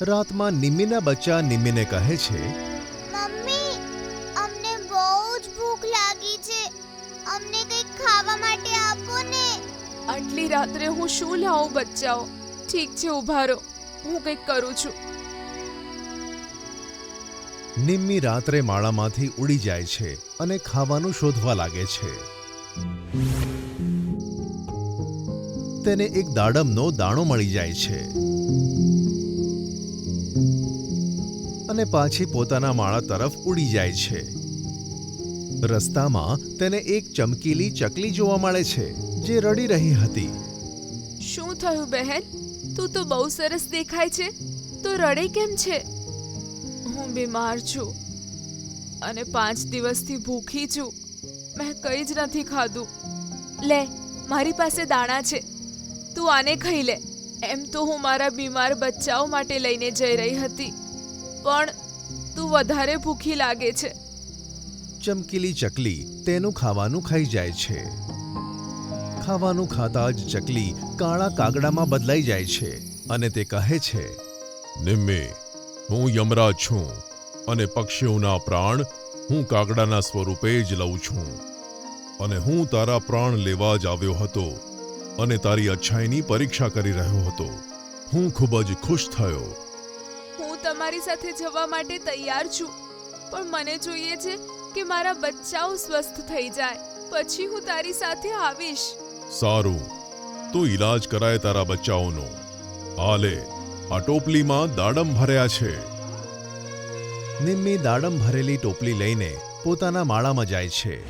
રાતમાં નિમ્મીના બચ્ચા નિમ્મીને કહે છે મમ્મી અમને બહુ જ ભૂખ લાગી છે. અમને કંઈક ખાવા માટે આપો ને. આટલી રાત્રે હું શું લાવું બચ્ચાઓ? ઠીક છે ઊભા રહો હું કંઈક કરું છું. નિમ્મી રાત્રે માળામાંથી ઉડી જાય છે અને ખાવાનું શોધવા લાગે છે. તેને એક દાડમનો દાણો મળી જાય છે. અને પાછી પોતાના માળા તરફ ઉડી જાય છે. રસ્તામાં તેને એક ચમકીલી ચકલી જોવા મળે છે, જે રડી રહી હતી. શું થયું બહેન? તું તો બહુ સરસ દેખાય છે. તો રડે કેમ છે? હું બીમાર છું. અને પાંચ દિવસથી ભૂખી છું. મેં કંઈ જ નથી ખાધું. લે, મારી પાસે દાણા છે. તું આને ખાઈ લે. એમ તો હું મારા બીમાર બચ્ચાઓ માટે લઈને જઈ રહી હતી. પણ તું વધારે ભૂખી લાગે છે. ચમકીલી ચકલી તેનું ખાવાનું ખાઈ જાય છે. ખાવાનું ખાતા જ ચકલી કાળા કાગડામાં બદલાઈ જાય છે અને તે કહે છે, નિમ્મી, હું યમરાજ છું અને પક્ષીઓના પ્રાણ હું કાગડાના સ્વરૂપે જ લઉં છું. અને હું તારા પ્રાણ લેવા જ આવ્યો હતો અને તારી અચ્છાઈની પરીક્ષા કરી રહ્યો હતો. હું ખૂબ જ ખુશ થયો હું તમારી સાથે જવા માટે તૈયાર છું. પણ મને જોઈએ છે કે મારા બચ્ચાઓ સ્વસ્થ થઈ જાય. પછી હું તારી સાથે આવીશ. સારું. તો ઈલાજ કરાય તારા બચ્ચાઓનો. હાલે, આ ટોપલીમાં દાડમ ભર્યા છે. નિમ્મી દાડમ ભરેલી ટોપલી લઈને પોતાના માળામાં જાય છે.